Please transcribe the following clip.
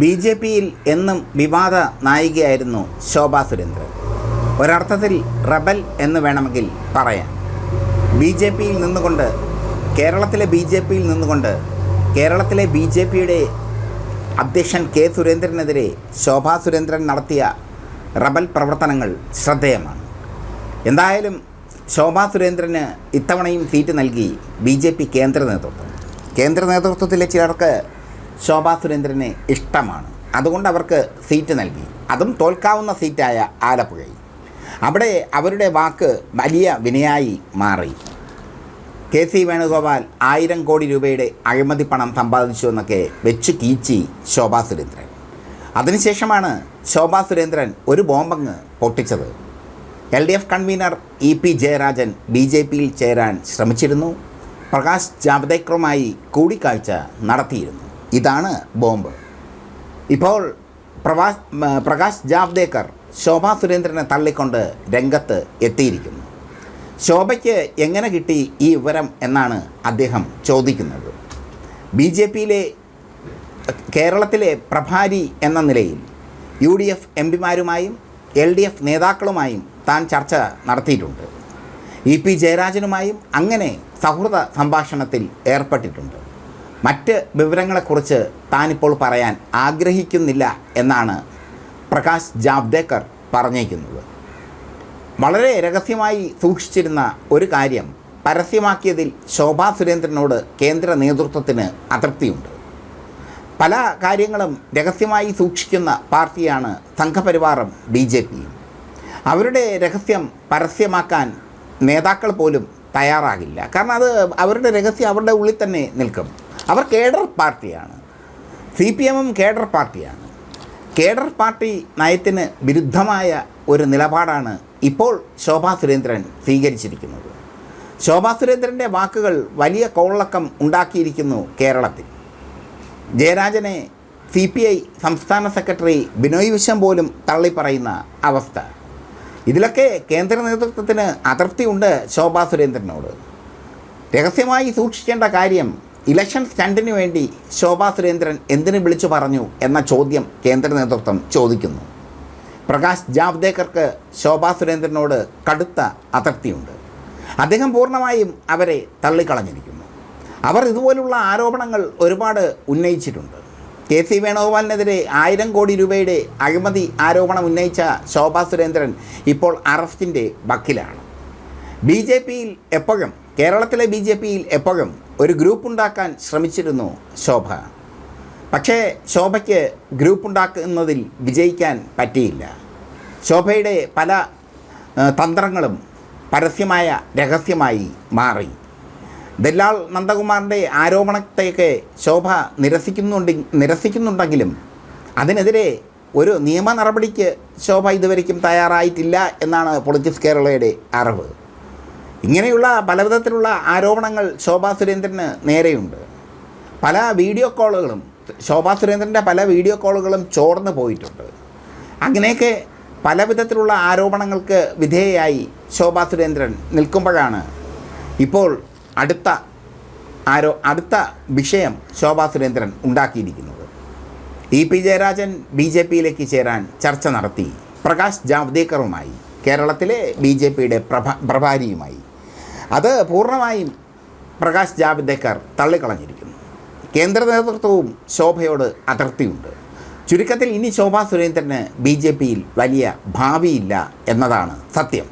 B J പിയിൽ എന്നും വിവാദ നായികയായിരുന്നു ശോഭാ സുരേന്ദ്രൻ. ഒരർത്ഥത്തിൽ റബൽ എന്ന് വേണമെങ്കിൽ പറയാം. ബി ജെ പിയിൽ നിന്നുകൊണ്ട് കേരളത്തിലെ ബി ജെ പിയിൽ നിന്നുകൊണ്ട് കേരളത്തിലെ ബി ജെ പിയുടെ അധ്യക്ഷൻ കെ സുരേന്ദ്രനെതിരെ ശോഭാ സുരേന്ദ്രൻ നടത്തിയ റബൽ പ്രവർത്തനങ്ങൾ ശ്രദ്ധേയമാണ്. എന്തായാലും ശോഭാ സുരേന്ദ്രന് ഇത്തവണയും സീറ്റ് നൽകി ബി ജെ പി കേന്ദ്ര നേതൃത്വം. കേന്ദ്ര നേതൃത്വത്തിലെ ചിലർക്ക് ശോഭാ സുരേന്ദ്രനെ ഇഷ്ടമാണ്. അതുകൊണ്ട് അവർക്ക് സീറ്റ് നൽകി. അതും തോൽക്കാവുന്ന സീറ്റായ ആലപ്പുഴയിൽ. അവിടെ അവരുടെ വാക്ക് വലിയ വിനയായി മാറി. കെ സി വേണുഗോപാൽ ആയിരം കോടി രൂപയുടെ അഴിമതി പണം സമ്പാദിച്ചു എന്നൊക്കെ വെച്ച് കീച്ചി ശോഭാ സുരേന്ദ്രൻ. അതിനുശേഷമാണ് ശോഭാ സുരേന്ദ്രൻ ഒരു ബോംബങ്ങ് പൊട്ടിച്ചത്. L D F convener E P Jayarajan B J പിയിൽ ചേരാൻ ശ്രമിച്ചിരുന്നു. പ്രകാശ് ജാവ്ദേക്കറുമായി കൂടിക്കാഴ്ച നടത്തിയിരുന്നു. ഇതാണ് ബോംബ്. ഇപ്പോൾ പ്രഭാസ് പ്രകാശ് ജാവ്ദേക്കർ ശോഭാ സുരേന്ദ്രനെ തള്ളിക്കൊണ്ട് രംഗത്ത് എത്തിയിരിക്കുന്നു. ശോഭയ്ക്ക് എങ്ങനെ കിട്ടി ഈ വിവരം എന്നാണ് അദ്ദേഹം ചോദിക്കുന്നത്. ബി ജെ പിയിലെ കേരളത്തിലെ പ്രഭാരി എന്ന നിലയിൽ യു ഡി എഫ് എം പിമാരുമായും എൽ ഡി എഫ് നേതാക്കളുമായും താൻ ചർച്ച നടത്തിയിട്ടുണ്ട്. ഇ പി ജയരാജനുമായും അങ്ങനെ സൗഹൃദ സംഭാഷണത്തിൽ ഏർപ്പെട്ടിട്ടുണ്ട്. മറ്റ് വിവരങ്ങളെക്കുറിച്ച് താനിപ്പോൾ പറയാൻ ആഗ്രഹിക്കുന്നില്ല എന്നാണ് പ്രകാശ് ജാവ്ദേക്കർ പറഞ്ഞേക്കുന്നത്. വളരെ രഹസ്യമായി സൂക്ഷിച്ചിരുന്ന ഒരു കാര്യം പരസ്യമാക്കിയതിൽ ശോഭാ സുരേന്ദ്രനോട് കേന്ദ്ര നേതൃത്വത്തിന് അതൃപ്തിയുണ്ട്. പല കാര്യങ്ങളും രഹസ്യമായി സൂക്ഷിക്കുന്ന പാർട്ടിയാണ് സംഘപരിവാറും ബി ജെ പിയും. അവരുടെ രഹസ്യം പരസ്യമാക്കാൻ നേതാക്കൾ പോലും തയ്യാറാകില്ല. കാരണം അത് അവരുടെ രഹസ്യം അവരുടെ ഉള്ളിൽ തന്നെ നിൽക്കും. അവർ കേഡർ പാർട്ടിയാണ്. സി പി എമ്മും കേഡർ പാർട്ടിയാണ്. കേഡർ പാർട്ടി നയത്തിന് വിരുദ്ധമായ ഒരു നിലപാടാണ് ഇപ്പോൾ ശോഭാ സുരേന്ദ്രൻ സ്വീകരിച്ചിരിക്കുന്നത്. ശോഭാ സുരേന്ദ്രന്റെ വാക്കുകൾ വലിയ കോളക്കം ഉണ്ടാക്കിയിരിക്കുന്നു കേരളത്തിൽ. ജയരാജനെ സി പി ഐ സംസ്ഥാന സെക്രട്ടറി ബിനോയ് വിശ്വം പോലും തള്ളിപ്പറയുന്ന അവസ്ഥ. ഇതിലൊക്കെ കേന്ദ്ര നേതൃത്വത്തിന് അതൃപ്തിയുണ്ട് ശോഭാ സുരേന്ദ്രനോട്. രഹസ്യമായി സൂക്ഷിക്കേണ്ട കാര്യം ഇലക്ഷൻ സ്റ്റണ്ടിന് വേണ്ടി ശോഭാ സുരേന്ദ്രൻ എന്തിനു വിളിച്ചു പറഞ്ഞു എന്ന ചോദ്യം കേന്ദ്ര നേതൃത്വം ചോദിക്കുന്നു. പ്രകാശ് ജാവ്ദേക്കർക്ക് ശോഭാ സുരേന്ദ്രനോട് കടുത്ത അതൃപ്തിയുണ്ട് അദ്ദേഹം പൂർണമായും അവരെ തള്ളിക്കളഞ്ഞിരിക്കുന്നു. അവർ ഇതുപോലുള്ള ആരോപണങ്ങൾ ഒരുപാട് ഉന്നയിച്ചിട്ടുണ്ട്. കെ സി വേണുഗോപാലിനെതിരെ ആയിരം കോടി രൂപയുടെ അഴിമതി ആരോപണം ഉന്നയിച്ച ശോഭാ സുരേന്ദ്രൻ ഇപ്പോൾ അറസ്റ്റിന്റെ വക്കിലാണ്. ബി ജെ പിയിൽ എപ്പോഴും കേരളത്തിലെ ബി ജെ പിയിൽ എപ്പോഴും ഒരു ഗ്രൂപ്പ് ഉണ്ടാക്കാൻ ശ്രമിച്ചിരുന്നു ശോഭ. പക്ഷേ ശോഭയ്ക്ക് ഗ്രൂപ്പ് ഉണ്ടാക്കുന്നതിൽ വിജയിക്കാൻ പറ്റിയില്ല. ശോഭയുടെ പല തന്ത്രങ്ങളും പരസ്യമായ രഹസ്യമായി മാറി. ദല്ലാൾ നന്ദകുമാറിന്റെ ആരോപണത്തെയൊക്കെ ശോഭ നിരസിക്കുന്നുണ്ടെ നിരസിക്കുന്നുണ്ടെങ്കിലും അതിനെതിരെ ഒരു നിയമ നടപടിക്ക് ശോഭ ഇതുവരെയ്ക്കും തയ്യാറായിട്ടില്ല എന്നാണ് പൊളിറ്റിക്സ് കേരളയുടെ അറിവ്. ഇങ്ങനെയുള്ള പലവിധത്തിലുള്ള ആരോപണങ്ങൾ ശോഭാ സുരേന്ദ്രന് നേരെയുണ്ട്. പല വീഡിയോ കോളുകളും ശോഭാ സുരേന്ദ്രന്റെ പല വീഡിയോ കോളുകളും ചോർന്നു പോയിട്ടുണ്ട്. അങ്ങനെയൊക്കെ പല വിധത്തിലുള്ള ആരോപണങ്ങൾക്ക് വിധേയയായി ശോഭാ സുരേന്ദ്രൻ നിൽക്കുമ്പോഴാണ് ഇപ്പോൾ അടുത്ത ആരോ അടുത്ത വിഷയം ശോഭാ സുരേന്ദ്രൻ ഉണ്ടാക്കിയിരിക്കുന്നത്. E P Jayarajan B J പിയിലേക്ക് ചേരാൻ ചർച്ച നടത്തി. പ്രകാശ് ജാവ്ദേക്കറുമായി കേരളത്തിലെ ബി ജെ പിയുടെ പ്രഭ പ്രഭാരിയുമായി. അത് പൂർണമായും പ്രകാശ് ജാവ്ദേക്കർ തള്ളിക്കളഞ്ഞിരിക്കുന്നു. കേന്ദ്ര നേതൃത്വവും ശോഭയോട് അതൃപ്തിയുണ്ട് ചുരുക്കത്തിൽ ഇനി ശോഭാ സുരേന്ദ്രന് ബി ജെ പിയിൽ വലിയ ഭാവിയില്ല എന്നതാണ് സത്യം.